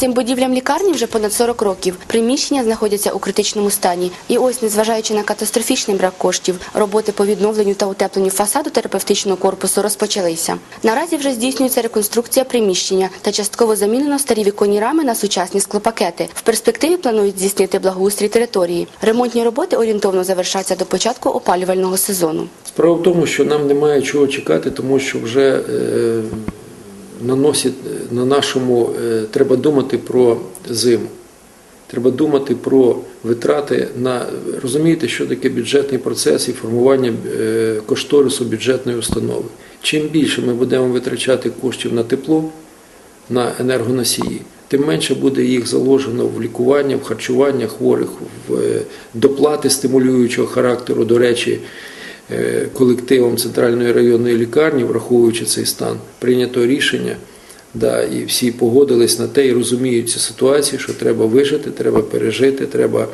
Цим будівлям лікарні вже понад 40 років. Приміщення знаходяться у критичному стані. І ось, незважаючи на катастрофічний брак коштів, роботи по відновленню та утепленню фасаду терапевтичного корпусу розпочалися. Наразі вже здійснюється реконструкція приміщення та частково замінено старі віконні рами на сучасні склопакети. В перспективі планують здійснити благоустрій території. Ремонтні роботи орієнтовно завершаться до початку опалювального сезону. Справа в тому, що нам немає чого чекати, тому що вже е, наносить на нашому е, треба думати про зиму. Треба думати про витрати на розумієте, що таке бюджетний процес і формування е, кошторису бюджетної установи. Чим більше ми будемо витрачати коштів на тепло, на енергоносії, тим менше буде їх заложено в лікування, в харчування хворих, в е, доплати стимулюючого характеру. До речі, е, колективом центральної районної лікарні, враховуючи цей стан, прийнято рішення. Да, і всі погодились на те і розуміють цю ситуацію, що треба вижити, треба пережити, треба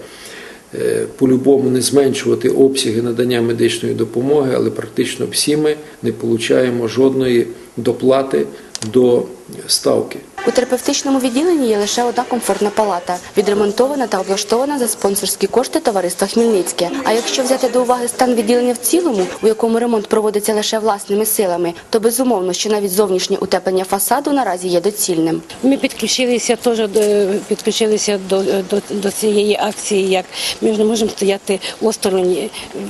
е, по-любому не зменшувати обсяги надання медичної допомоги, але практично всі ми не отримуємо жодної доплати до ставки. У терапевтичному відділенні є лише одна комфортна палата, відремонтована та облаштована за спонсорські кошти товариства Хмельницьке. А якщо взяти до уваги стан відділення в цілому, у якому ремонт проводиться лише власними силами, то безумовно, що навіть зовнішнє утеплення фасаду наразі є доцільним. Ми підключилися теж підключилися до, до, до цієї акції. Як ми не можемо стояти осторонь.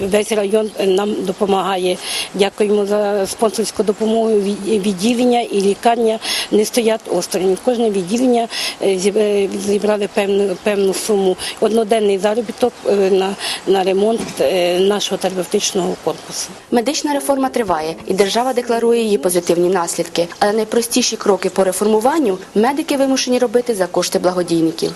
Весь район нам допомагає. Дякуємо за спонсорську допомогу. Від- Відділення і лікарня не стоять осторонь. Кожне відділення е, е, зібрали певну певну суму. Одноденний заробіток е, на, на ремонт нашого терапевтичного корпусу. Медична реформа триває, і держава декларує її позитивні наслідки. Але найпростіші кроки по реформуванню медики вимушені робити за кошти благодійників.